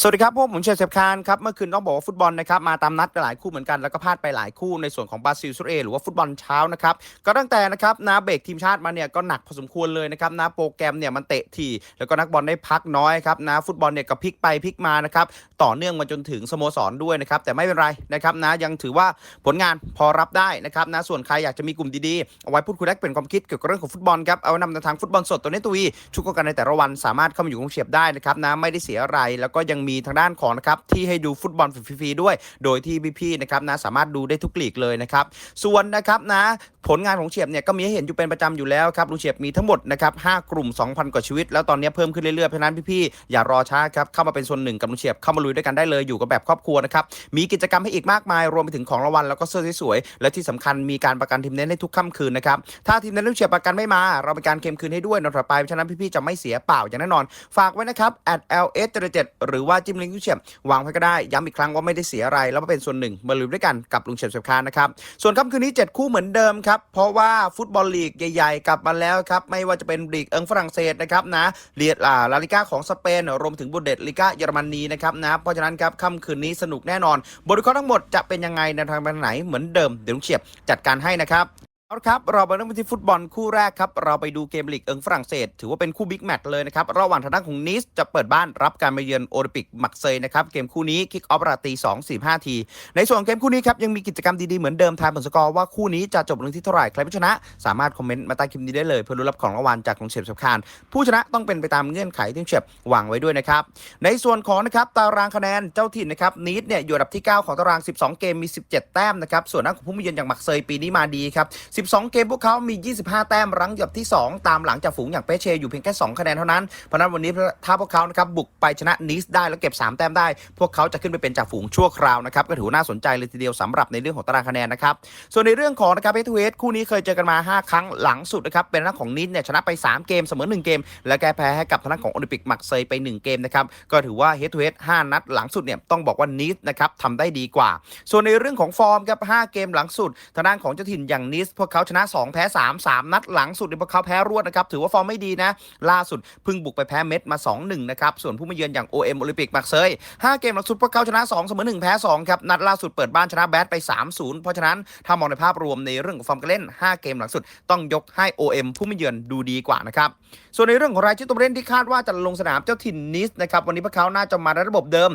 สวัสดีครับพวกผมเชษเซฟคานครับ เมื่อคืนต้องบอกว่าฟุตบอลนะครับมาตามนัดหลายคู่เหมือนกัน แล้วก็พลาดไปหลายคู่ในส่วนของบราซิลซูเอหรือว่าฟุตบอลเช้านะครับ ก็ตั้งแต่นะครับนาเบรกทีมชาติมาเนี่ยก็หนักพอสมควรเลยนะครับนาโปรแกรมเนี่ยมันเตะทีแล้วก็นักบอลได้พักน้อยครับนะฟุตบอลเนี่ยก็พลิกไปพลิกมานะครับต่อเนื่องมาจนถึงสโมสรด้วยนะครับแต่ไม่เป็นไรนะครับนะยังถือว่าผลงานพอรับได้นะครับนะส่วนใครอยากจะมีกลุ่มดีๆเอาไว้พูดคุยแลกเปลี่ยนความคิดเกี่ยวกับเรื่องของฟุตบอลครับเอานำในทางฟุตบอลสดตัวนี้ตัววีชุกกันในแต่ละวันสามารถเข้ามาอยู่ของเฉียบได้นะครับนะไม่ได้เสียอะไรแล้วก็ยังมีทางด้านของนะครับที่ให้ดูฟุตบอลฟรีๆด้วย โดยที่พี่ๆนะครับนะสามารถดูได้ทุกลีกเลยนะครับ ส่วนนะครับนะผลงานของเฉียบเนี่ยก็มีให้เห็นอยู่เป็นประจำอยู่แล้วครับลุงเฉียบมีทั้งหมดนะครับ5กลุ่ม 2,000 กว่าชีวิต แล้วตอนนี้เพิ่มขึ้นเรื่อยๆเพราะนั้นพี่ๆอย่ารอช้าครับเข้ามาเป็นส่วนหนึ่งกับลุงเฉียบเข้ามาลุยด้วยกันได้เลยอยู่กับแบบครอบครัวนะครับมีกิจกรรมให้อีกมากมาย รวมไปถึงของรางวัลแล้วก็เสื้อสวยๆและที่สำคัญมีการประกันทีมเน้นให้ทุกค่ำคืนนะครับถ้าทีมเน้นลุงเฉียบประกันไม่มา เราเป็นการเคลมคืนให้ด้วยนอนต่อไปเพราะฉะนั้นพี่ๆจะไม่เสียเปล่าอย่างแน่นอน ฝากไว้นะครับ at ls 7หรือว่าว่าจิ้มลิงลุงเฉียบวางไว้ก็ได้ย้ำอีกครั้งว่าไม่ได้เสียอะไร แล้วมาเป็นส่วนหนึ่งมาลุยด้วยกันกับลุงเฉียบเฉียบคานนะครับส่วนค่ำคืนนี้ 7 คู่เหมือนเดิมครับเพราะว่าฟุตบอลลีกใหญ่ ๆ กลับมาแล้วครับไม่ว่าจะเป็นลีกเอิงฝรั่งเศสนะครับนะเลียลาลาลิก้าของสเปนรวมถึงบุนเดสลิก้าเยอรมนีนะครับนะเพราะฉะนั้นครับค่ำคืนนี้สนุกแน่นอนบทวิเคราะห์ทั้งหมดจะเป็นยังไงในทางไปทางไหนเหมือนเดิมเดี๋ยวลุงเฉียบจัดการให้นะครับ เอาละครับ เราไปเริ่มที่ฟุตบอลคู่แรกครับ เราไปดูเกมลีกเอิงฝรั่งเศส ถือว่าเป็นคู่บิ๊กแมตช์เลยนะครับ ระหว่างทางด้านของนิสจะเปิดบ้านรับการมาเยือนโอลิมปิกมักเซยนะครับ เกมคู่นี้คิกออฟราตี2 4 5 ที ในส่วนของเกมคู่นี้ครับ ยังมีกิจกรรมดีๆ เหมือนเดิมทายผลสกอร์ว่าคู่นี้จะจบลงที่เท่าไหร่ ใครผู้ชนะ สามารถคอมเมนต์มาใต้คลิปนี้ได้เลย เพื่อรุ้นรับของรางวัลจากลงเฉียบสำคัญผู้ชนะต้องเป็นไปตามเงื่อนไขที่เฉียบวางไว้ด้วยนะครับในส่วนของนะครับตารางคะแนนเจ้าถิ่นนะครับนิสเนี่ยอยู่อันดับที่ 9 ของตาราง 12 เกมมี 17 แต้มนะครับส่วนนักของผู้มาเยือนอย่างมักเซยปีนี้มาดีครับ12 เกมพวกเขามี 25 แต้มรั้งอยู่อับที่ 2 ตามหลังจากฝูงอย่างเปเชอยู่เพียงแค่ 2 คะแนนเท่านั้น เพราะนั้นวันนี้ถ้าพวกเขานะครับบุกไปชนะนิสได้แล้วเก็บ 3 แต้มได้ พวกเขาจะขึ้นไปเป็นจ่าฝูงชั่วคราวนะครับก็ถือน่าสนใจเลยทีเดียวสำหรับในเรื่องของตารางคะแนนนะครับส่วนในเรื่องของนะครับเฮทูเฮดคู่นี้เคยเจอกันมา 5 ครั้งหลังสุดนะครับเป็นทางด้านของนิสเนี่ยชนะไป 3 เกมเสมอ 1 เกม และแก้แพ้ให้กับทางด้านของโอลิมปิกมักเซยไป 1 เกมนะครับก็ถือว่าเฮทูเฮด5นัดหลังสุดเนี่ยต้องบอกว่านิสนะครับทำได้ดีกว่า ส่วนในเรื่องของฟอร์มครับ5เกมหลังสุดทางด้านของเจ้าถิ่นอย่างนิสพวกเขาชนะ 2 แพ้ 3 3 นัดหลังสุดเนี่ยพวกเขาแพ้รวดนะครับ ถือว่าฟอร์มไม่ดีนะ ล่าสุดพิ่งบุกไปแพ้เม็ดมา 2-1 นะครับ ส่วนผู้มาเยือนอย่าง OM โอลิมปิกมักเซย5เกมหลังสุดพวกเขาชนะ 2 เสมอ 1 แพ้ 2 ครับ นัดล่าสุดเปิดบ้านชนะแบดไป 3-0 เพราะฉะนั้นถ้ามองในภาพรวมในเรื่องของฟอร์มการเล่น 5 เกมหลังสุดต้องยกให้ OM ผู้มาเยือนดูดีกว่านะครับส่วนในเรื่องของรายชื่อตัวเล่นที่คาดว่าจะลงสนามเจ้าถิ่นนิสนะครับวันนี้พวกเขาน่าจะมาในระบบเดิม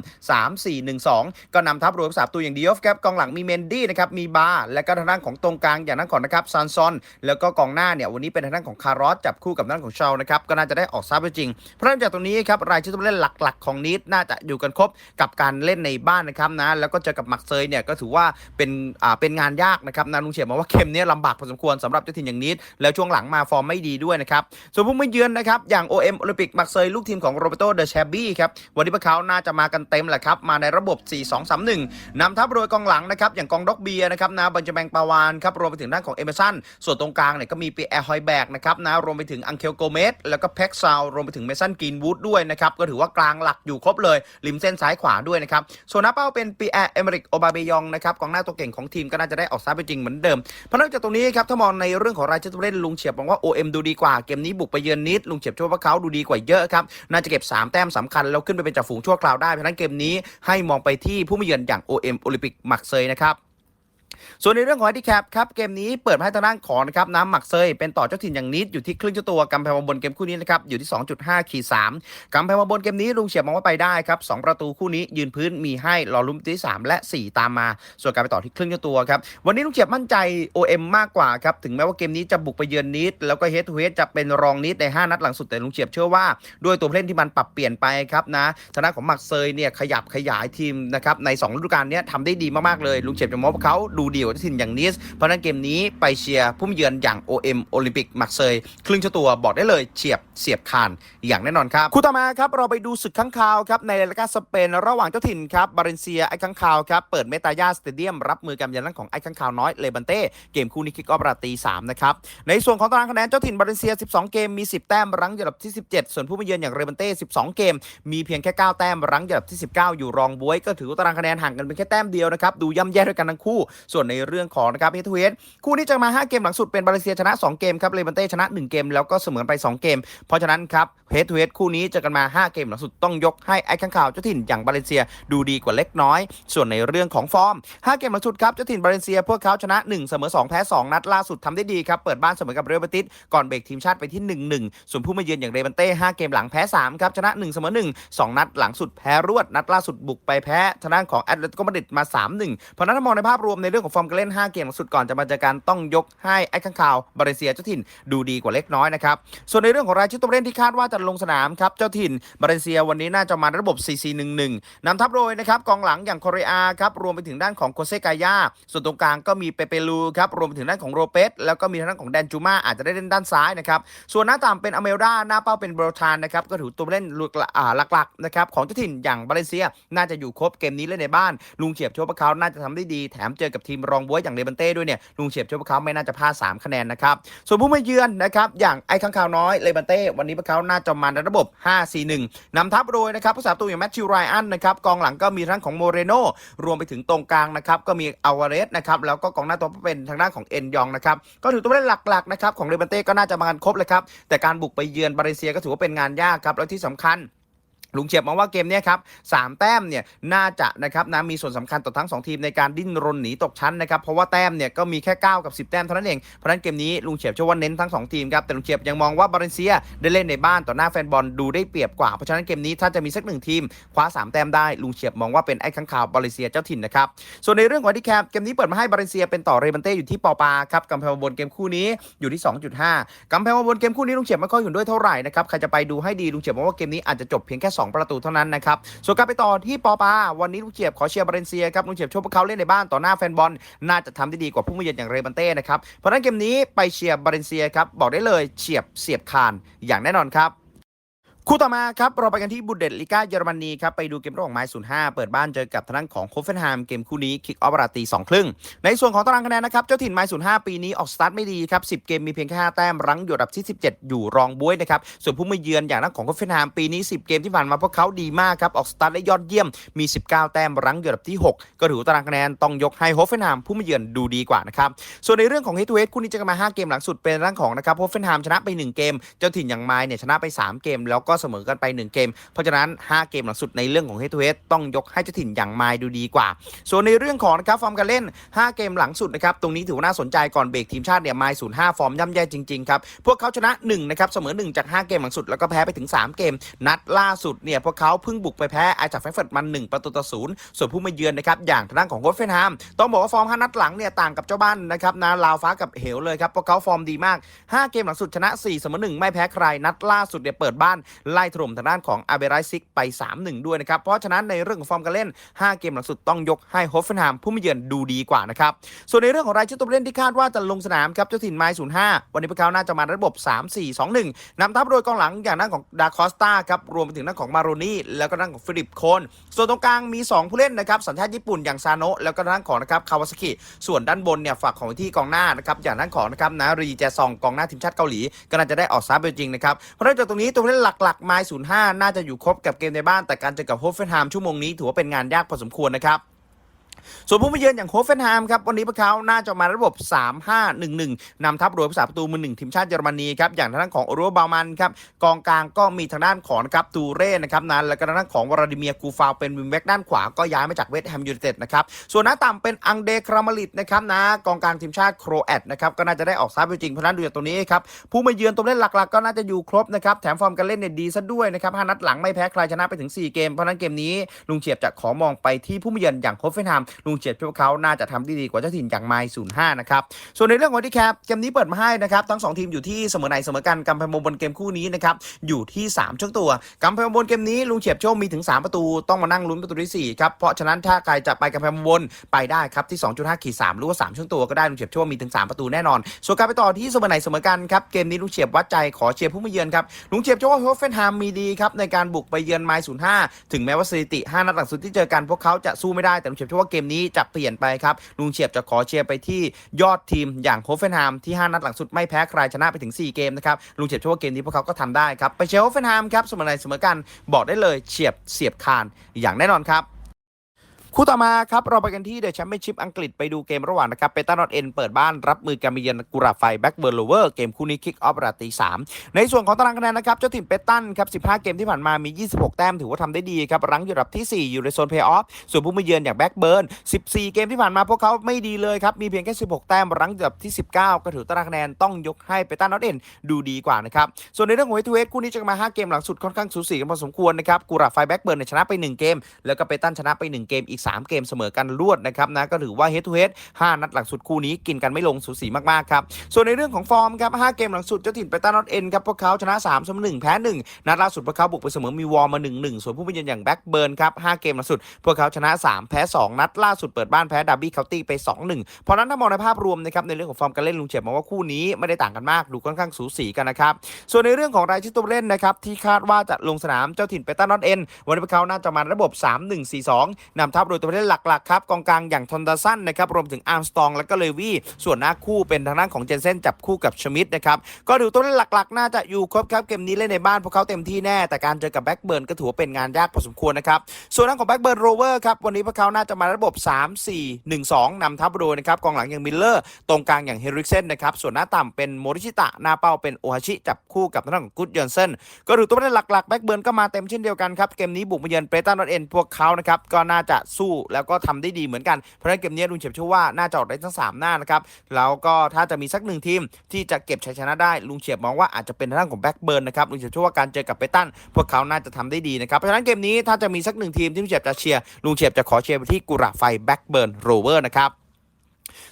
3-4-1-2 ก็นำทัพรวมสามตัวอย่างดีออฟครับกองหลังมีเมนดี้นะครับมีบาร์และก็ทางด้านของตรงกลางอย่างนั้นของนะครับซันซอน แล้วก็กองหน้าเนี่ยวันนี้เป็นทางด้านของคารอสจับคู่กับทางด้านของเชานะครับก็น่าจะได้ออกซับจริง เพราะนั้นจากตรงนี้ครับรายชื่อตัวเล่นหลักๆ ของนิสน่าจะอยู่กันครบกับการเล่นในบ้านนะครับนะแล้วก็เจอกับมักเซยเนี่ยก็ถือว่าเป็นอ่าเป็นงานยากนะครับนะลุงเฉียบมองว่าเกมเนี้ลำบากพอสมควรสำหรับเจ้าถิ่นอย่างนิสแล้วช่วงหลังมาฟอร์มไม่ดีด้วยนะครับส่วนผู้มาเยือนนะครับอย่าง OM โอลิมปิกมักเซยลูกทีมของโรเบโตเดอะแชบบี้ครับวันนี้พวกเขาน่าจะมากันเต็มแหละครับมาในระบบ 4-2-3-1นำทัพโดยกองหลังนะครับอย่างกองด็อกเบียร์นะครับนะบันจแมงปาวานครับรวมไปถึงด้านของเอเมสัน ส่วนตรงกลางเนี่ยก็มีปีแอร์ฮอยแบกนะครับนะรวมไปถึงอังเคลโกเมสแล้วก็แพ็กซาวรวมไปถึงเมสันกรีนวูดด้วยนะครับก็ถือว่ากลางหลักอยู่ครบเลยริมเส้นซ้ายขวาด้วยนะครับส่วนหน้าเป้าเป็นปีแอร์เอเมริกโอบาเบยองนะครับกองหน้าตัวเก่งของทีมก็น่าจะได้ออกซ้ายไปจริงเหมือนเดิมเพราะนอกจากตรงนี้ครับถ้ามองในเรื่องของรายชื่อผู้เล่นลุงเฉียบมองว่า OM ดูดีกว่าเกมนี้บุกไปเยือนนิดลุงเฉียบเชื่อว่าเขาดูดีกว่าเยอะครับน่าจะเก็บสามแต้มสำคัญแล้วขึ้นไปเป็นจ่าฝูงชั่วคราวได้เพราะฉะนั้นเกมนี้ให้มองไปที่ผู้มาเยือนอย่าง OM โอลิมปิกมักเซยนะครับ ส่วนในเรื่องของ h ฮ n ิแคปครับเกมนี้เปิดให้ทางด้านของนะครับน้ำหมักเซยเป็นต่อเจ้าถิ่นอย่างนิดอยู่ที่ครึ่งเจ้าตัวกำแพงมาบนเกมคู่นี้นะครับอยู่ที่ 2.5ขีด3กำแพงมาบนเกมนี้ลุงเฉียบมองว่าไปได้ครับ2ประตูคู่นี้ยืนพื้นมีให้รอลุ้มที่ 3 และ 4 ตามมา ส่วนการไปต่อที่ครึ่งเจ้าตัวครับวันนี้ลุงเฉียบมั่นใจ OM มากกว่าครับถึงแม้ว่าเกมนี้จะบุกไปเยือนนิด แล้วก็เฮดทูเฮดจะเป็นรองนิดใน 5 นัดหลังสุดแต่ลุงเฉียบเชื่อว่าด้วยตัวผู้เล่นที่มันปรับเปลี่ยนไปครับนะทางด้านของหมักเซยเนี่ยขยับขยายทีมนะครับใน2ฤดูกาลนี้ทำได้ดีมากๆเลยลุงเฉียบจะมองว่าเขาดูดีกว่าเจ้าถิ่นอย่างนิสเพราะนั้นเกมนี้ไปเชียร์ผู้มเยือนอย่าง OM โอลิมปิกมักเซยครึ่งเจ้าตัวบอกได้เลยเฉียบเสียบคานอย่างแน่นอนครับคู่ต่อมาครับเราไปดูศึกข้างคาวครับในรายการสเปนระหว่างเจ้าถิ่นครับบาเรนเซียไอ้ข้างคาวครับเปิดเมตายาสเตเดียมรับมือกับยันนั้นของไอ้ข้างคาวน้อยเลบันเต้เกมคู่นี้คิกออฟราตี3นะครับในส่วนของตารางคะแนนเจ้าถิ่นบาเรนเซีย 12 เกมมี 10 แต้มรั้งอยู่อันดับที่ 17 ส่วนผู้มาเยือนอย่างเรบันเต้ 12 เกม มีเพียงแค่ 9 แต้มรั้งอยู่อันดับที่ 19 อยู่รองบวย ก็ถือว่าตารางคะแนนห่างกันเป็นแค่แต้มเดียวนะครับดูย่ำแย่ด้วยกันทั้งคู่สส่วนในเรื่องของนะครับเฮทูเฮดคู่นี้จะมา 5 เกมหลังสุดเป็นบาเลเซียชนะ 2 เกมครับเลบันเต้ชนะ 1 เกม แล้วก็เสมอไป 2 เกม เพราะฉะนั้นครับเฮทูเฮดคู่นี้เจะกันมา 5 เกมหลังสุดต้องยกให้ไอ้ข้างข่าวเจ้าถิ่นอย่างบาเลเซียดูดีกว่าเล็กน้อย ส่วนในเรื่องของฟอร์ม 5 เกมหลังสุดครับเจ้าถิ่นบาเลเซีย พวกเขาชนะ 1 เสมอ 2 แพ้ 2 นัดล่าสุดทำได้ดีครับเปิดบ้านเสมอกับเรอัลเบติสก่อนเบรกทีมชาติไปที่ 1-1 ส่วนผู้มาเยือนอย่างเรบันเต้5เกมหลังแพ้3ครับชนะ1เสมอ1 2 นัดหลังสุดแพ้รวดนัดล่าสุดบุกไปแพ้ทางด้านของแอตเลติโกมาดริดมา 3-1เพราะนั้นถ้ามองในภาพรวมในเรื่องของฟอร์มการเล่น 5 เกมหลังสุดก่อนจะมาเจอกันต้องยกให้ไอ้ข้างข่าวบาเลเซียเจ้าถิ่นดูดีกว่าเล็กน้อยนะครับ ส่วนในเรื่องของรายชื่อตัวเล่นที่คาดว่าจะลงสนามครับ เจ้าถิ่นบาเลเซียวันนี้น่าจะมาระบบ 4-4-1-1นำทัพโดยนะครับกองหลังอย่างโคเรียครับรวมไปถึงด้านของโคเซกายาส่วนตรงกลางก็มีเปเปลูครับรวมไปถึงด้านของโรเปสแล้วก็มีทางด้านของแดนจูมาอาจจะได้เล่นด้านซ้ายนะครับส่วนหน้าต่ำเป็นอเมลดาหน้าเป้าเป็นบรทานนะครับก็ถือตัวเล่นหลักๆนะครับของเจ้าถิ่นอย่างบาเลเซียน่าจะอยู่ครบเกมนี้เล่นในบ้านลุงเฉียบโชวพเขาน่าจะทำได้ดีแถมเจอกับทีมรองบัวอย่างเลบันเต้ด้วยเนี่ยลุงเฉียบโชวพเขาไม่น่าจะพลาด3คะแนนนะครับส่วนผู้มาเยือนนะครับอย่างไอ้ข้างข่าวน้อยเลบันเต้วันนี้พวกเขาน่าจะมาในระบบ 5-4-1นำทัพโดยนะครับผู้สาประตูอย่างแมทธิวไรอันนะครับกองหลังก็มีทั้งของโมเรโนรวมไปถึงตรงกลางนะครับก็มีอาวาเรสนะครับแล้วก็กองหน้าตัวเป็นทางด้านของเอ็นยองนะครับก็ถือตัวเล่นหลักๆนะครับของเลบันเต้ก็น่าจะมากันครบเลยครับแต่การบุกไปเยือนบาเลเซียก็ถือว่าเป็นงานยากครับแล้วที่สำคัญ ลุงเฉียบมองว่าเกมนี้ครับสามแต้มเนี่ยน่าจะนะครับนะมีส่วนสำคัญต่อทั้ง 2 ทีมในการดิ้นรนหนีตกชั้นนะครับเพราะว่าแต้มเนี่ยก็มีแค่ 9 กับ 10 แต้มเท่านั้นเองเพราะนั้นเกมนี้ลุงเฉียบเชื่อว่าเน้นทั้ง 2 ทีมครับแต่ลุงเฉียบยังมองว่าบาเลนเซียได้เล่นในบ้านต่อหน้าแฟนบอลดูได้เปรียบกว่า เพราะฉะนั้นเกมนี้ถ้าจะมีสักหนึ่งทีมคว้า 3 แต้มได้ลุงเฉียบมองว่าเป็นไอ้ข้างข่าวบาเลนเซียเจ้าถิ่นนะครับส่วนในเรื่องของที่แคปเกมนี้เปิดมาให้บาเลนเซียเป็นต่อเรบันเต้อยู่ที่ปอปาครับกำแพงบนเกมคู่นี้อยู่ที่ 2.5กำแพงบนเกมคู่นี้ลุงเฉียบไม่ค่อยเห็นด้วยเท่าไหร่นะครับใครจะไปดูให้ดีลุงเฉียบมองว่าเกมนี้อาจจะจบเพียงแค่ส2 ประตูเท่านั้นนะครับส่วนการไปต่อที่ปอปาวันนี้ลูกเฉียบขอเชียร์บาเลนเซียครับลูกเฉียบชอบพวกเขาเล่นในบ้านต่อหน้าแฟนบอลน่าจะทำได้ดีกว่าผู้มาเยือนอย่างเรบันเต้นะครับเพราะฉะนั้นเกมนี้ไปเชียร์บาเลนเซียครับบอกได้เลยเฉียบเสียบคานอย่างแน่นอนครับ คู่ต่อมาครับเราไปกันที่บุนเดสลิก้าเยอรมนีครับไปดูเกมระหว่างไม้ศูนย์ห้าเปิดบ้านเจอกับทางด้านของโคเฟนไฮม์เกมคู่นี้คิกออฟราตีสองครึ่งในส่วนของตารางคะแนนนะครับเจ้าถิ่นไม้ศูนย์ห้าปีนี้ออกสตาร์ทไม่ดีครับสิบเกมมีเพียงแค่ห้าแต้มรั้งอยู่อันดับที่17อยู่รองบ้วยนะครับส่วนผู้มาเยือนอย่างนั้นของโคเฟนไฮม์ปีนี้10เกมที่ผ่านมาพวกเขาดีมากครับออกสตาร์ทได้ยอดเยี่ยมมี19แต้มรั้งอยู่อันดับที่6ก็ถือตารางคะแนนต้องยกให้โฮเฟนไฮม์ผู้มาเยือนดูดีกว่านะครับส่วนในเรื่องของเฮดทูเฮดคู่นี้จะมา5เกมหลังสุดเป็นเรื่องของนะครับโฮเฟนไฮม์ชนะไป1เกมเจ้าถิ่นอย่างไม้เนี่ยชนะไป 3 เกมแล้วก็เสมอกันไป 1 เกม เพราะฉะนั้น 5 เกมหลังสุดในเรื่องของเฮดทูเฮดต้องยกให้เจ้าถิ่นอย่างไม้ดูดีกว่า ส่วนในเรื่องของนะครับฟอร์มการเล่น 5 เกมหลังสุดนะครับตรงนี้ถือว่าน่าสนใจก่อนเบรกทีมชาติเนี่ยไม้ศูนย์ห้าฟอร์มย่ำแย่จริงๆครับพวกเขาชนะ1นะครับเสมอ 1 จาก 5 เกมหลังสุดแล้วก็แพ้ไปถึง 3 เกม นัดล่าสุดเนี่ยพวกเขาเพิ่งบุกไปแพ้ไอจากแฟรงก์เฟิร์ตมัน1ประตูต่อศูนย์ส่วนผู้มาเยือนนะครับอย่างทางด้านของโคฟเฟนแฮมต้องบอกว่าฟอร์ม5นัดหลังเนี่ยต่างกับเจ้าบ้านนะครับนะลาวฟ้ากับเหวเลยครับพวกเขาฟอร์มดีมาก 5 เกมหลังสุดชนะ4เสมอ1ไม่แพ้ใครนัดล่าสุดเนี่ยเปิดบ้านไล่ถล่มทางด้านของอาเบรซิกไป 3-1 ด้วยนะครับ เพราะฉะนั้นในเรื่องของฟอร์มการเล่น 5 เกมหลังสุดต้องยกให้โฮฟเฟนแฮมผู้มาเยือนดูดีกว่านะครับ ส่วนในเรื่องของรายชื่อตัวเล่นที่คาดว่าจะลงสนามครับเจ้าถิ่นไม้05 วันนี้พวกเขาน่าจะมาระบบ 3-4-2-1นำทัพโดยกองหลังอย่างด้านของดาคอสตาครับรวมไปถึงด้านของมาโรนี่แล้วก็ด้านของฟิลิปโคนส่วนตรงกลางมี 2 ผู้เล่นนะครับสัญชาติญี่ปุ่นอย่างซาโนะแล้วก็ด้านของนะครับคาวาซากิส่วนด้านบนเนี่ยฝากของที่กองหน้านะครับอย่างด้านของนะครับนารีแจซองกองหน้าทีมชาติเกาหลีก็น่าจะได้ออกซาเป็นจริงนะครับเพราะฉะนั้นจากตรงนี้ตัวเล่นหลักไม้05 น่าจะอยู่ครบกับเกมในบ้านแต่การเจอกับโฮฟเฟนไฮม์ชั่วโมงนี้ถือว่าเป็นงานยากพอสมควรนะครับ ส่วนผู้มาเยือนอย่างโฮฟเฟนไฮม์ครับวันนี้พวกเขาน่าจะมาระบบ 3-5-1-1 นำทัพโดยผู้สาประตูมือหนึ่งทีมชาติเยอรมนีครับอย่างทางด้านของโอรัวบามันครับกองกลางก็มีทางด้านของครับตูเร่นะครับนั้นแล้วก็ทางด้านของวลาดิเมียกูฟาวเป็นวิงแบ็กด้านขวาก็ย้ายมาจากเวสต์แฮมยูไนเต็ดนะครับส่วนหน้าต่ำเป็นอังเดครามาลิตนะครับนะกองกลางทีมชาติโครแอตนะครับก็น่าจะได้ออกซ้ายไปจริงเพราะนั้นดูจากตรงนี้ครับผู้มาเยือนตัวเล่นหลักๆ ก็น่าจะอยู่ครบนะครับแถมฟอร์มการเล่นเนี่ยดีซะด้วยนะครับห้านัดหลังไม่แพ้ใครชนะไปถึง 4 เกมเพราะนั้นเกมนี้ลุงเฉียบจะขอมองไปที่ผู้มาเยือนอย่างโฮฟเฟนไฮม์ลุงเฉียบเชื่อว่าเขาน่าจะทำได้ดีกว่าเจ้าถิ่นอย่างไมล์05นย์ห้านะครับ ส่วนในเรื่องของที่แคปเกมนี้เปิดมาให้นะครับ ทั้ง 2 ทีมอยู่ที่เสมอไหนเสมอกันกำแพงบนเกมคู่นี้นะครับ อยู่ที่ 3 ช่วงตัวกำแพงบนเกมนี้ลุงเฉียบโชคมีถึง 3 ประตูต้องมานั่งลุ้นประตูที่ 4 ครับ เพราะฉะนั้นถ้าใครจะไปกำแพงบนไปได้ครับที่ 2.5ขีด3หรือว่า3ช่วงตัวก็ได้ลุงเฉียบโชคมีถึง 3 ประตูแน่นอน ส่วนการไปต่อที่เสมอไหนเสมอกันครับเกมนี้ลุงเฉียบวัดใจขอเชียร์ผู้มาเยือนครับลุงเฉียบโชคโฮเฟนไฮม์มีดีครับในการบุกไปเยือนไมล์05ถึงแม้ว่าสถิติ5นัดหลังสุดที่เจอกันพวกเขาจะสู้ไม่ได้แต่ลุงเฉียบเชื่อว่าเกมนี้จะเปลี่ยนไปครับ ลุงเฉียบจะขอเชียร์ไปที่ยอดทีมอย่างโฮฟเฟนไฮมที่ 5 นัดหลังสุดไม่แพ้ใครชนะไปถึง 4 เกมนะครับ ลุงเฉียบเชื่อว่าเกมนี้พวกเขาก็ทำได้ครับ ไปเชียร์โฮฟเฟนไฮมครับเสมอไหนเสมอกันบอกได้เลยเฉียบเสียบคานอย่างแน่นอนครับ คู่ต่อมาครับเราไปกันที่เดอะแชมเปี้ยนชิพอังกฤษไปดูเกมระหว่างนะครับเปตันนอตเอ็นเปิดบ้านรับมือการมาเยือนกุราไฟแบ็กเบิร์นโลเวอร์เกมคู่นี้คิกออฟราตีสามในส่วนของตารางคะแนนนะครับเจ้าถิ่นเปตันครับ15 เกมที่ผ่านมามี 26 แต้มถือว่าทำได้ดีครับรั้งอยู่อันดับที่ 4 อยู่ในโซนเพย์ออฟส่วนผู้มาเยือนอย่างแบ็กเบิร์น14 เกมที่ผ่านมาพวกเขาไม่ดีเลยครับมีเพียงแค่ 16 แต้มรั้งอยู่อันดับที่ 19 ก็ถือตารางคะแนนต้องยกให้เปตันนอตเอ็นดูดีกว่านะครับส่วนในเรื่องของเวทเวทคู่นี้จะมาห้าเกมหลังสุดค่อนข้างสูสีกันพอสมควรนะครับกุราไฟแบ็กเบิร์นชนะไปหนึ่งเกม แล้วก็เปตันชนะไป 1 เกมอีก 3 เกมเสมอกันรวดนะครับนะก็ถือว่า head to head 5นัดหลังสุดคู่นี้กินกันไม่ลงสูสีมากๆครับส่วนในเรื่องของฟอร์มครับ5เกมหลังสุดเจ้าถิ่นเปตันนอตเอ็นครับพวกเขาชนะ3เสมอ1แพ้1นัดล่าสุดพวกเขาบุกไปเสมอมีวอร์มา1-1ส่วนผู้เป็นอย่างแบ็กเบิร์นครับ5เกมหลังสุด พวกเขาชนะ 3 แพ้ 2 นัดล่าสุดเปิดบ้านแพ้ดับบี้เคาน์ตี้ไป 2-1 เพราะนั้นถ้ามองในภาพรวมนะครับในเรื่องของฟอร์มการเล่นลุงเฉียบมองว่าคู่นี้ไม่ได้ต่างกันมากดูค่อนข้างสูสีกันนะครับส่วนในเรื่องของรายชื่อตัวเล่นนะครับที่คาดว่าจะลงสนามเจ้าถิ่นเปตันนอตเอ็นวันนี้พวกเขาน่าจะมาระบบ 3-1-4-2นำทัพโดยตัวเล่นหลักๆครับกองกลางอย่างทอนดาสันนะครับรวมถึงอาร์มสตองและก็เลวี่ส่วนหน้าคู่เป็นทางด้านของเจนเซนจับคู่กับชมิดนะครับก็ดูตัวเล่นหลักๆ น่าจะอยู่ครบครับเกมนี้เล่นในบ้านพวกเขาเต็มที่แน่แต่การเจอกับแบ็กเบิร์นก็ถือว่าเป็นงานยากพอสมควรนะครับส่วนทางของแบ็กเบิร์นโรเวอร์ครับวันนี้พวกเขาน่าจะมาระบบ 3-4-1-2นำทัพโดยนะครับกองหลังอย่างมิลเลอร์ตรงกลางอย่างเฮริกเซนนะครับส่วนหน้าต่ำเป็นโมริชิตะหน้าเป้าเป็นโอฮาชิจับคู่กับทางด้านของกุดยอนเซนก็ดูตัวเล่นหลักๆแบ็กเบิร์นก็มาเต็มเช่นเดียวกันครับเกมนี้บุกมาเยือนเปตันนอตเอ็นพวกเขานะครับก็น่าจะสู้แล้วก็ทำได้ดีเหมือนกัน เพราะฉะนั้นเกมนี้ลุงเฉียบเชื่อว่าน่าจะออกได้ทั้ง 3 หน้านะครับ แล้วก็ถ้าจะมีสักหนึ่งทีมที่จะเก็บชัยชนะได้ลุงเฉียบมองว่าอาจจะเป็นทางด้านของแบ็กเบิร์นนะครับลุงเฉียบเชื่อว่าการเจอกับเปตันพวกเขาน่าจะทำได้ดีนะครับเพราะฉะนั้นเกมนี้ถ้าจะมีสักหนึ่งทีมที่ลุงเฉียบจะเชียร์ลุงเฉียบจะขอเชียร์ไปที่กุระไฟแบ็กเบิร์นโรเวอร์นะครับ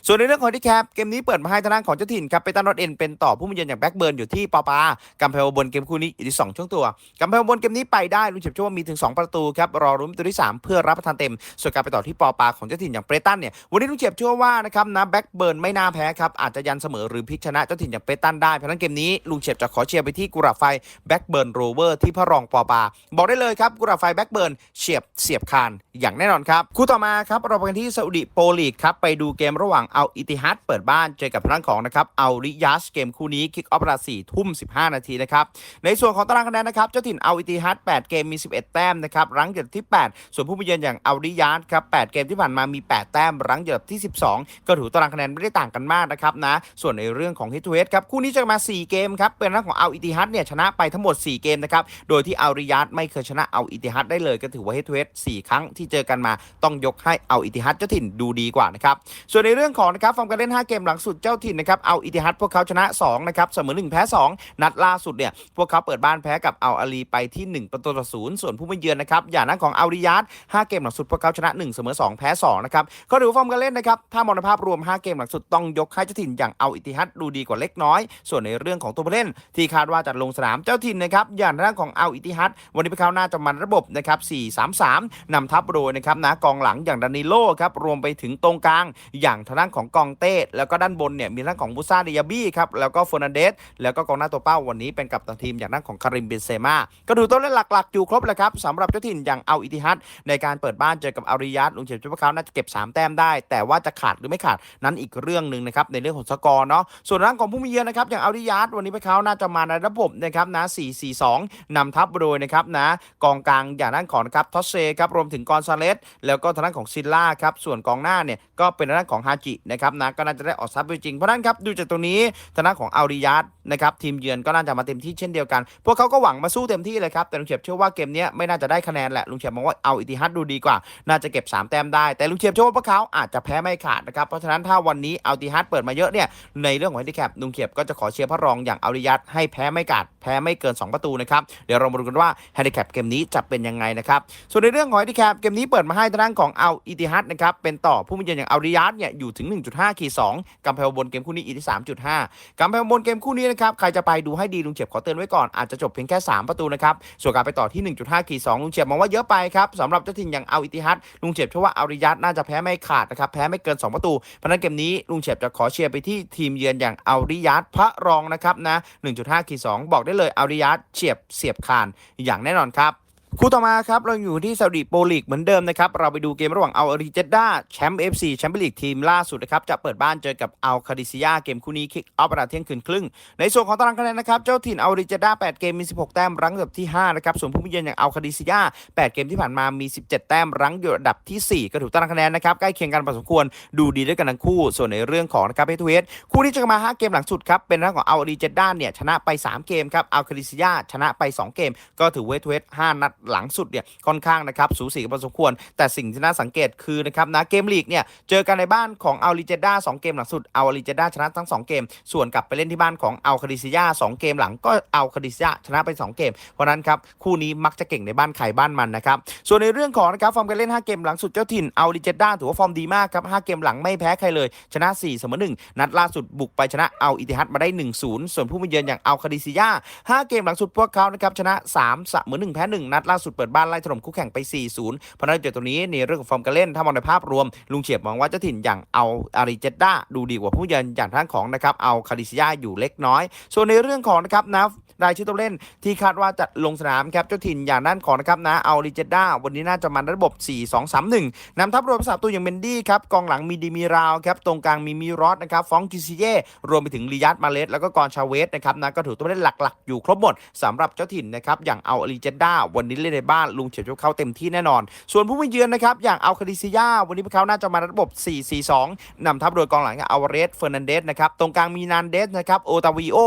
ส่วนในเรื่องของที่แคปเกมนี้เปิดมาให้ทางด้านของเจ้าถิ่นครับไปตันรถเอ็นเป็นต่อผู้มาเยือนอย่างแบ็กเบิร์นอยู่ที่ปอปากำแพงบนเกมคู่นี้อยู่ที่ 2 ช่วงตัวกำแพงบนเกมนี้ไปได้ลุงเฉียบเชื่อว่ามีถึง 2 ประตูครับรอรุ้นประตูที่ 3 เพื่อรับประทานเต็ม ส่วนการไปต่อที่ปอปาของเจ้าถิ่นอย่างเปรตันเนี่ยวันนี้ลุงเฉียบเชื่อว่านะครับนะแบ็กเบิร์นไม่น่าแพ้ครับอาจจะยันเสมอหรือพลิกชนะเจ้าถิ่นอย่างเปรตันได้เพราะนั้นเกมนี้ลุงเฉียบจะขอเชียร์ไปที่กุราไฟแบ็กเบิร์นโรเวอร์ที่พระรองปอปาบอกได้เลยครับกุราไฟแบ็กเบิร์นเฉียบเสียบคานอย่างแน่นอนครับคู่ต่อมาครับเราไปกันที่ซาอุดิโปลีกครับไปดูเกมระหว่างเอาอิติฮัดเปิดบ้านเจอกับทางของนะครับเอาริยัสเกมคู่นี้คิกออฟเวลา4ทุ่ม 15 นาทีนะครับในส่วนของตารางคะแนนนะครับเจ้าถิ่นเอาอิติฮัด8เกมมี 11 แต้มนะครับรั้งอยู่ที่ 8 ส่วนผู้มาเยือนอย่างเอาริยัสครับ8เกมที่ผ่านมามี 8 แต้มรั้งอยู่ที่ 12 ก็ถือตารางคะแนนไม่ได้ต่างกันมากนะครับนะส่วนในเรื่องของฮิตทูเฮดครับคู่นี้จะมา 4 เกมครับเป็นทางของเอาอิติฮัดเนี่ยชนะไปทั้งหมด 4 เกมนะครับโดยที่เอาริยัสไม่เคยชนะเอาอิติฮัดได้เลยก็ถือว่าฮิตทูเฮด4ครั้งที่เจอกันมาต้องยกให้เอาอิติฮัดเจ้าถิ่นดูดีกว่านะครับส่วนในเรื่องื่องของนะครับฟอร์มการเล่น 5 เกมหลังสุดเจ้าถิ่นนะครับเอาอิติฮัดพวกเขาชนะ2นะครับเสมอ1แพ้ 2 นัดล่าสุดเนี่ยพวกเขาเปิดบ้านแพ้กับเอาอาลีไปที่ 1 ประตูต่อศูนย์ส่วนผู้มาเยือนนะครับอย่างนั้นของเอาริยัต5เกมหลังสุดพวกเขาชนะ 1 เสมอ 2 แพ้2นะครับเขาดูฟอร์มการเล่นนะครับถ้ามองภาพรวม 5 เกมหลังสุดต้องยกให้เจ้าถิ่นอย่างเอาอิติฮัดดูดีกว่าเล็กน้อย ส่วนในเรื่องของตัวผู้เล่น ที่คาดว่าจะลงสนามเจ้าถิ่นนะครับอย่างทางด้านของเอาอิติฮัดวันนี้พวกเขาน่าจะมันระบบนะครับ4-3-3นำทัพโดยนะครับนะกองหลังอย่างดานิโลครับรวมไปถึงตรงกลางอย่างทางด้านของกองเต้ แล้วก็ด้านบนเนี่ยมีทางด้านของบูซาเดียบี้ครับแล้วก็เฟอร์นันเดสแล้วก็กองหน้าตัวเป้าวันนี้เป็นกัปตันทีมอย่างด้านของคาริมเบนเซมาก็ดูตัวเล่นหลักๆ อยู่ครบเลยครับสำหรับเจ้าถิ่นอย่างเอาอิติฮัดในการเปิดบ้านเจอกับอาริยัตลุงเฉียบเชื่อว่าเขาน่าจะเก็บ 3 แต้มได้ แต่ว่าจะขาดหรือไม่ขาดนั้นอีกเรื่องหนึ่งนะครับในเรื่องของสกอร์เนาะส่วนร่างของผู้มีเยือนนะครับอย่างอาริยัตวันนี้พวกเขาน่าจะมาในระบบนะครับนะ 4-4-2นำทัพโดยนะครับนะกองกลางอย่างด้านของครับทอสเซครับรวมถึงกอนซาเลสแล้วก็ทางด้านของซิลล่าครับส่วนกองหน้าเนี่ยก็เป็นทางด้านของฮาจินะครับนะก็น่าจะได้ออกซับจริงเพราะนั้นครับดูจากตรงนี้ทางของอาริยัตนะครับทีมเยือนก็น่าจะมาเต็มที่เช่นเดียวกัน พวกเขาก็หวังมาสู้เต็มที่เลยครับแต่ลุงเฉียบเชื่อว่าเกมนี้ไม่น่าจะได้คะแนนแหละลุงเฉียบมองว่าเอาอิติฮัดดูดีกว่า น่าจะเก็บ 3 แต้มได้แต่ลุงเฉียบเชื่อว่าพวกเขาอาจจะแพ้ไม่ขาดนะครับเพราะฉะนั้นถ้าวันนี้เอาอิติฮัดเปิดมาเยอะเนี่ยในเรื่องของแฮนดิแคปลุงเฉียบก็จะขอเชียร์พระรองอย่างอาริยัตให้แพ้ไม่ขาดแพ้ไม่เกิน 2 ประตูนะครับเดี๋ยวเรามาดูกันว่าแฮนดิแคปเกมนี้จะเป็นยังไงนะครับส่วนในเรื่องของแฮนดิแคปเกมนี้เปิดมาให้ทางด้านของเอาอิติฮัดนะครับเป็นต่อผู้มีเยือนอย่างอาริยัตเนี่ยอยูถึง 1.5ขีด2กำแพงบนเกมคู่นี้อยู่ที่ 3.5กำแพงบนเกมคู่นี้นะครับใครจะไปดูให้ดีลุงเฉียบขอเตือนไว้ก่อนอาจจะจบเพียงแค่ 3 ประตูนะครับส่วนการไปต่อที่ 1.5ขีด2ลุงเฉียบมองว่าเยอะไปครับสำหรับเจ้าถิ่นอย่างเอาอิติฮัดลุงเฉียบเชื่อว่าอาริยัตน่าจะแพ้ไม่ขาดนะครับแพ้ไม่เกิน 2 ประตูเพราะฉะนั้นเกมนี้ลุงเฉียบจะขอเชียร์ไปที่ทีมเยือนอย่างอาริยัตพระรองนะครับนะ1.5ขีด2บอกได้เลยอาริยัตเฉียบเสียบคานอย่างแน่นอนครับ คู่ต่อมาครับ เราอยู่ที่ซาอุดิโปรลีกเหมือนเดิมนะครับ เราไปดูเกมระหว่างอัลอารีเจด้าแชมป์ FC แชมเปี้ยนลีกทีมล่าสุดนะครับ จะเปิดบ้านเจอกับอัลคาดิซิยาเกมคู่นี้คิกออฟเวลาเที่ยงคืนครึ่ง ในส่วนของตารางคะแนนนะครับ เจ้าถิ่นอัลอารีเจด้า8 เกมมี 16 แต้มรั้งอันดับที่ 5 นะครับ ส่วนผู้มีเยือนอย่างอัลคาดิซิยา8 เกมที่ผ่านมามี 17 แต้มรั้งอยู่อันดับที่ 4 ก็ถือตารางคะแนนนะครับใกล้เคียงกันพอสมควรดูดีด้วยกันทั้งคู่ ส่วนในเรื่องของนะครับเฮทเวสคู่ที่จะมา 5 เกมหลังสุดครับเป็นเรื่องของอัลอารีเจด้าเนี่ยชนะไป 3 เกมครับอัลคาดิซิยาชนะไป 2 เกม ก็ถือเวทเวส5นัดหลังสุดเนี่ยค่อนข้างนะครับสูสีกันพอสมควร แต่สิ่งที่น่าสังเกตคือนะครับนะเกมลีกเนี่ยเจอกันในบ้านของอัลลิเจด้า2เกมหลังสุดอัลลิเจด้าชนะทั้ง 2 เกม ส่วนกลับไปเล่นที่บ้านของอัลคาดิซิยา2เกมหลังก็อัลคาดิซิยาชนะไป 2 เกม เพราะนั้นครับคู่นี้มักจะเก่งในบ้านใครบ้านมันนะครับส่วนในเรื่องของนะครับฟอร์มการเล่น 5 เกมหลังสุดเจ้าถิ่นอัลลิเจด้าถือว่าฟอร์มดีมากครับ5เกมหลังไม่แพ้ใครเลย ชนะ4เสมอ1นัดล่าสุดบุกไปชนะอัลอิติฮัดมาได้ 1-0 ส่วนผู้มาเยือนอย่างอัลคาดิซิยา5เกมหลังสุดพวกเขานะครับชนะ3เสมอ1แพ้1นัดล่าสุดเปิดบ้านไล่ถล่มคู่แข่งไป 4-0 เพราะนั้นจุดตรงนี้ในเรื่องของฟอร์มการเล่นถ้ามองในภาพรวม ลุงเฉียบมองว่าเจ้าถิ่นอย่างเอาอาริเจด้าดูดีกว่าผู้เยือนอย่างท่านของนะครับเอาคาริซิยาอยู่เล็กน้อย ส่วนในเรื่องของนะครับนะ รายชื่อตัวเล่นที่คาดว่าจะลงสนามครับเจ้าถิ่นอย่างด้านของนะครับนะเอาลิเจด้าวันนี้น่าจะมาในระบบ 4 2 3 1นำทัพรวมสามตัวอย่างเมนดี้ครับกองหลังมีดีมีราวครับตรงกลางมีมิรอสนะครับฟองกิซิเย่รวมไปถึงริยัตมาเลสแล้วก็กอนชาเวสนะครับนะก็ถือตัวเล่นหลักๆ อยู่ครบหมดสำหรับเจ้าถิ่นนะครับอย่างเอาลิเจด้าวันนี้เล่นในบ้านลุงเฉียบจะเข้าเต็มที่แน่นอน ส่วนผู้มาเยือนนะครับอย่างเอาคาดิซิยาวันนี้พวกเขาน่าจะมาในระบบ 4-4-2นำทัพโดยกองหลังอาวาเรสเฟอร์นันเดสนะครับตรงกลางมีนานเดสนะครับโอตาวิโอ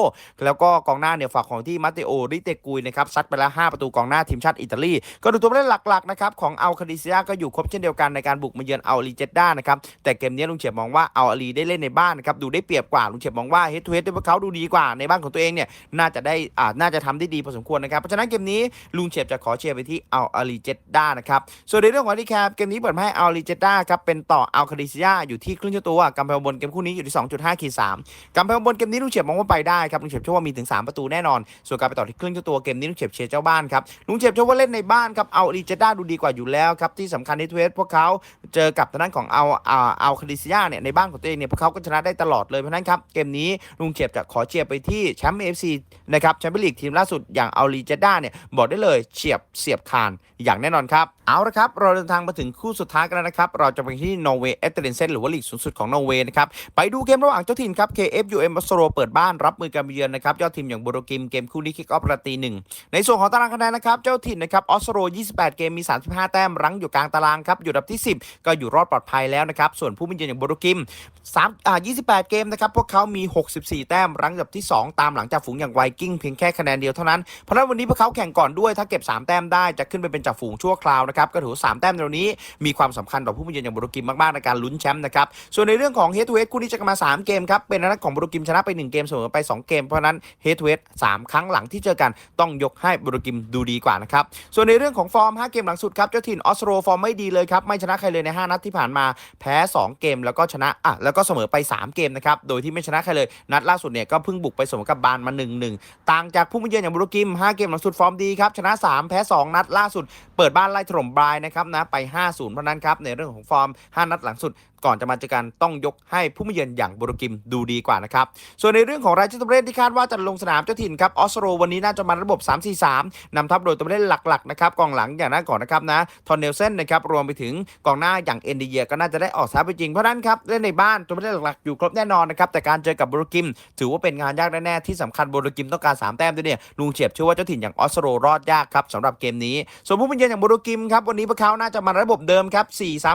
แล้วก็กองหน้าเนี่ยฝากของที่มาเตโอริเตกุยนะครับซัดไปแล้ว 5 ประตูกองหน้าทีมชาติอิตาลีก็ดูตัวเล่นหลักๆนะครับของอัลคาดิซิยาก็อยู่ครบเช่นเดียวกันในการบุกมาเยือนอัลลีเจด้านะครับแต่เกมนี้ลุงเฉียบมองว่าอัลลีได้เล่นในบ้านนะครับดูได้เปรียบกว่าลุงเฉียบมองว่าเฮดทูเฮดด้วยพวกเขาดูดีกว่าในบ้านของตัวเองเนี่ยน่าจะได้อ่าน่าจะทำได้ดีพอสมควรนะครับเพราะฉะนั้นเกมนี้ลุงเฉียบจะขอเชียร์ไปที่อัลลีเจด้านะครับส่วนในเรื่องของที่แคปเกมนี้เปิดให้อัลลีเจด้าครับเป็นต่ออัลคาดิซิยาอยู่ที่ครึ่งชั่วตัวกำแพงบนเกมคู่นี้อยู่ที่2.5ขีด3กำแพงบนเกมนี้ลุงเฉียบมองว่าไปได้ครับลุงเฉียบเชื่อว่ามีถึง 3 ประตูแน่นอนส่วนการไปต่อที่ครึ่งชั่วตัวเกมนี้ลุงเฉียบเชียร์เจ้าบ้านครับลุงเฉียบเชื่อว่าเล่นในบ้านครับเอาอาลีเจด้าดูดีกว่าอยู่แล้วครับที่สำคัญในทเวสพวกเขาเจอกับทางด้านของเอาเอาเอาคาดิซิยาเนี่ยในบ้านของตัวเองเนี่ยพวกเขาก็ชนะได้ตลอดเลยเพราะนั้นครับเกมนี้ลุงเฉียบจะขอเชียร์ไปที่แชมป์เอฟซีนะครับแชมเปี้ยนลีกทีมล่าสุดอย่างเอาลีเจด้าเนี่ยบอกได้เลยเฉียบเสียบคานอย่างแน่นอนครับเอาละครับเราเดินทางมาถึงคู่สุดท้ายกันแล้วนะครับเราจะไปที่นอร์เวย์เอสเตเรนเซนหรือว่าลีกสูงสุดของนอร์เวย์นะครับไปดูเกมระหว่างเจ้าถิ่นครับ KFUM บัสโรเปิดบ้านรับมือการเยือนนะครับยอดทีมอย่างโบโรกิมเกมคู่นี้คิกออฟประตีหนึ่งในส่วนของตารางคะแนนนะครับเจ้าถิ่นนะครับออสโร 28 เกมมี 35 แต้มรั้งอยู่กลางตารางครับอยู่อันดับที่ 10 ก็อยู่รอดปลอดภัยแล้วนะครับส่วนผู้มีเยือนอย่างโบโรกิม3อ่า28 เกมนะครับพวกเขามี 64 แต้มรั้งอยู่อันดับที่ 2 ตามหลังจากฝูงอย่างไวกิ้งเพียงแค่คะแนนเดียวเท่านั้นเพราะนั้นวันนี้พวกเขาแข่งก่อนด้วยถ้าเก็บ 3 แต้มได้จะขึ้นไปเป็นจ่าฝูงชั่วคราวนะครับก็ถือว่าสามแต้มในวันนี้มีความสำคัญต่อผู้มีเยือนอย่างโบรกิมมากๆในการลุ้นแชมป์นะครับส่วนในเรื่องของเฮดทูเฮดคู่นี้จะมา 3 เกมครับเป็นนัดของโบรกิมชนะไป 1 เกมเสมอไป 2 เกมเพราะนั้นเฮดทูเฮดสครั้งหลังที่เจอกันต้องยกให้บโรกิมดูดีกว่านะครับ ส่วนในเรื่องของฟอร์ม 5 เกมหลังสุดครับเจ้าถิ่นออสโตรฟอร์มไม่ดีเลยครับ ไม่ชนะใครเลยใน 5 นัดที่ผ่านมาแพ้ 2 เกมแล้วก็ชนะอะแล้วก็เสมอไป 3 เกมนะครับโดยที่ไม่ชนะใครเลยนัดล่าสุดเนี่ยก็เพิ่งบุกไปเสมอกับบานมา 1-1 ต่างจากผู้มาเยือนอย่างบโรกิม 5 เกมหลังสุดฟอร์มดีครับชนะ 3 แพ้ 2 นัดล่าสุด เปิดบ้านไล่ถล่มบรายนะครับนะไป 5-0เพราะนั้นครับในเรื่องของฟอร์ม 5 นัดหลังสุด ก่อนจะมาเจอกันต้องยกให้ผู้มาเยือนอย่างโบโรกิมดูดีกว่านะครับ ส่วนในเรื่องของรายชื่อตัวเล่นที่คาดว่าจะลงสนามเจ้าถิ่นครับออสโรวันนี้น่าจะมาระบบ 3-4-3นำทัพโดยตัวเล่นหลักๆนะครับกองหลังอย่างนั้นก่อนนะครับนะทอนเนลเซนนะครับรวมไปถึงกองหน้าอย่างเอ็นดีเยียก็น่าจะได้ออกสตาไปจริงเพราะนั้นครับเล่นในบ้านตัวเล่นหลักๆอยู่ครบแน่นอนนะครับแต่การเจอกับโบโรกิม ถือว่าเป็นงานยากแน่ๆที่สำคัญโบโรกิมต้องการ3แต้มด้วยเนี่ยลุงเฉียบเชื่อว่าเจ้าถิ่นอย่างออสโรรอดยากครับสำหรับเกมนี้ ส่วนผู้เป็นเยือนอย่างโบรกิมครับวันนี้พวกเขาน่าจะมาระบบเดิมครับ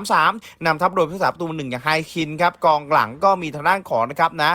4-3-3นำทัพโดยผู้สาประตูหนึ่งอย่างไฮคินครับกองหลังก็มีทางด้านของนะครับนะ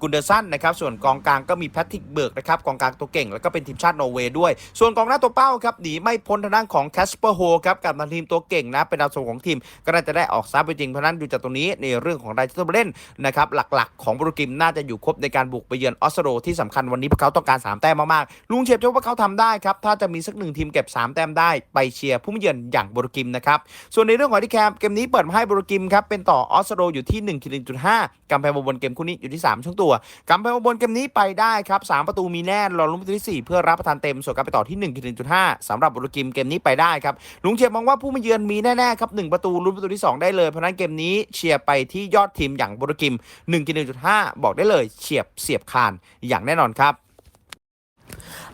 กุนเดอร์สันนะครับส่วนกองกลางก็มีแพทริกเบิร์กนะครับกองกลางตัวเก่งแล้วก็เป็นทีมชาตินอร์เวย์ด้วย ส่วนกองหน้าตัวเป้าครับหนีไม่พ้นทางด้านของแคสเปอร์โฮครับกับทีมตัวเก่งนะเป็นดาวส่งของทีมก็น่าจะได้ออกซับไปจริงเพราะนั้นดูจากตรงนี้ในเรื่องของรายชื่อผู้เล่นนะครับหลักๆ ของโบโรกิมน่าจะอยู่ครบในการบุกไปเยือนออสโรที่สำคัญวันนี้พวกเขาต้องการ 3 แต้มมากๆลุงเชียบเชื่อว่าเขาทำได้ครับถ้าจะมีสักหนึ่งทีมเก็บ 3 แต้มได้ไปเชียร์ผู้มาเยือนอย่างโบโรกิมนะครับส่วนในเรื่องของที่แคมเกมนี้เปิดมาให้โบโรกิมครับเป็นต่อออสโรอยู่ที่1คิด1.5กำแพงบนเกมคู่นี้อยู่ที่ 3 ช่วงตัวกำแพงบนเกมนี้ไปได้ครับสประตูมีแน่รอลุ้นประตูที่สี่เพื่อรับประทานเต็มส่วนการไปต่อที่1คิด1.5สำหรับบโรกิมเกมนี้ไปได้ครับลุงเชียบมองว่าผู้มาเยือนมีแน่ๆครับหประตูลุ้นประตูที่สองได้เลยเพราะนั้นเกมนี้เชียร์ไปที่ยอดทีมอย่างบโรกิม1กิน1.5บอกได้เลยเฉียบเสียบคานอย่างแน่นอนครับ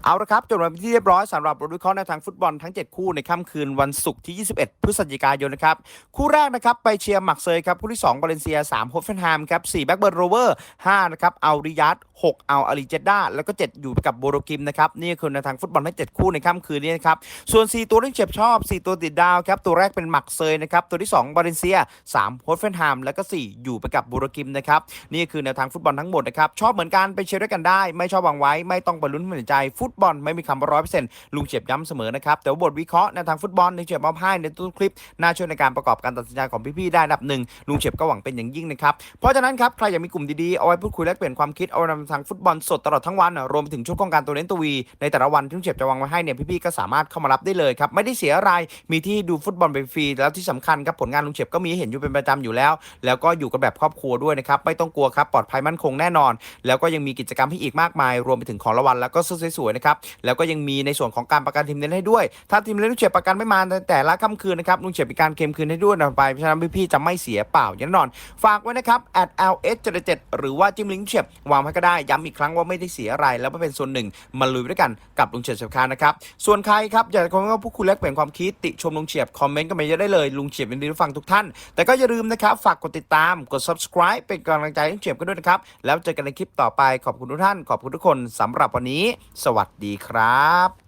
เอาละครับจบมาเป็นที่เรียบร้อยสำหรับบทวิเคราะห์ในทางฟุตบอลทั้ง 7 คู่ในค่ำคืนวันศุกร์ที่ 21 พฤศจิกายนนะครับ คู่แรกนะครับไปเชียร์หมักเซยครับ คู่ที่2บาเลนเซีย 3 โฮฟเฟนแฮมครับ4แบ็กเบิร์นโรเวอร์5นะครับเอาริยัต6เอาอาริเจด้าแล้วก็ 7 อยู่กับโบโรกิมนะครับ นี่คือในทางฟุตบอลทั้ง 7 คู่ในค่ำคืนนี้นะครับ ส่วน 4 ตัวที่เจ็บชอบ 4 ตัวติดดาวครับตัวแรกเป็นหมักเซยนะครับตัวที่2บาเลนเซีย 3 โฮฟเฟนแฮมแล้วก็ 4 อยู่ไปกับโบโรกิมนะครับนี่คือแนวทางฟุตบอลทั้งหมดนะครับชอบเหมือนกันไปเชียร์ด้วยกันได้ ไม่ชอบวางไว้ไม่ต้องไปลุ้นเหมือนใจฟุตบอลไม่มีคำร้อยเปอร์เซ็นต์ลุงเฉียบย้ำเสมอนะครับ แต่ว่าบทวิเคราะห์ในทางฟุตบอลในเฉียบมอบให้ในทุกคลิปน่าช่วยในการประกอบการตัดสินใจของพี่ๆได้ดับหนึ่งลุงเฉียบก็หวังเป็นอย่างยิ่งนะครับ เพราะฉะนั้นครับใครอยากมีกลุ่มดีๆเอาไว้พูดคุยแลกเปลี่ยนความคิดเอาไว้นำทางฟุตบอลสดตลอดทั้งวันอะรวมไปถึงช่วงของการตัวเน้นตัววีในแต่ละวันที่ลุงเฉียบจะวางไว้ให้เนี่ยพี่ๆก็สามารถเข้ามารับได้เลยครับไม่ได้เสียอะไรมีที่ดูฟุตบอลไปฟรีแล้วที่สำคัญครับผลงานลุงเฉียบก็มีเห็นอยู่เป็นประจำอยู่แล้ว แล้วก็อยู่กันแบบครอบครัวด้วยนะครับไม่ต้องกลัวครับปลอดภัยมั่นคงแน่นอน แล้วก็ยังมีกิจกรรมให้อีกมากมาย รวมไปถึงของรางวัลแล้วก็เสื้อสวยๆนะครับแล้วก็ยังมีในส่วนของการประกันทีมเน้นให้ด้วย ถ้าทีมเล่นลุงเฉียบประกันไม่มานแต่ละค่ำคืนนะครับลุงเฉียบมีการเคลมคืนให้ด้วยนะไปเพราะฉะนั้นพี่ๆจะไม่เสียเปล่าแน่นอน ฝากไว้นะครับ at ls 77หรือว่าจิ้มลิงก์เฉียบวางไว้ก็ได้ย้ำอีกครั้งว่าไม่ได้เสียอะไร แล้วมาเป็นส่วนหนึ่งมาลุยด้วยกันกับลุงเฉียบเฉียบคานนะครับส่วนใครครับอยากจะคอมเมนต์ว่าพูดคุยแลกเปลี่ยนความคิดติชมลุงเฉียบคอมเมนต์กันมาเยอะได้เลยลุงเฉียบยินดีรับฟังทุกท่าน แต่ก็อย่าลืมนะครับฝากกดติดตามกด subscribe เป็นกำลังใจให้ลุงเฉียบกันด้วยนะครับแล้วเจอกันในคลิปต่อไปขอบคุณทุกท่าน ขอบคุณทุกคนสำหรับวันนี้ สวัสดีครับ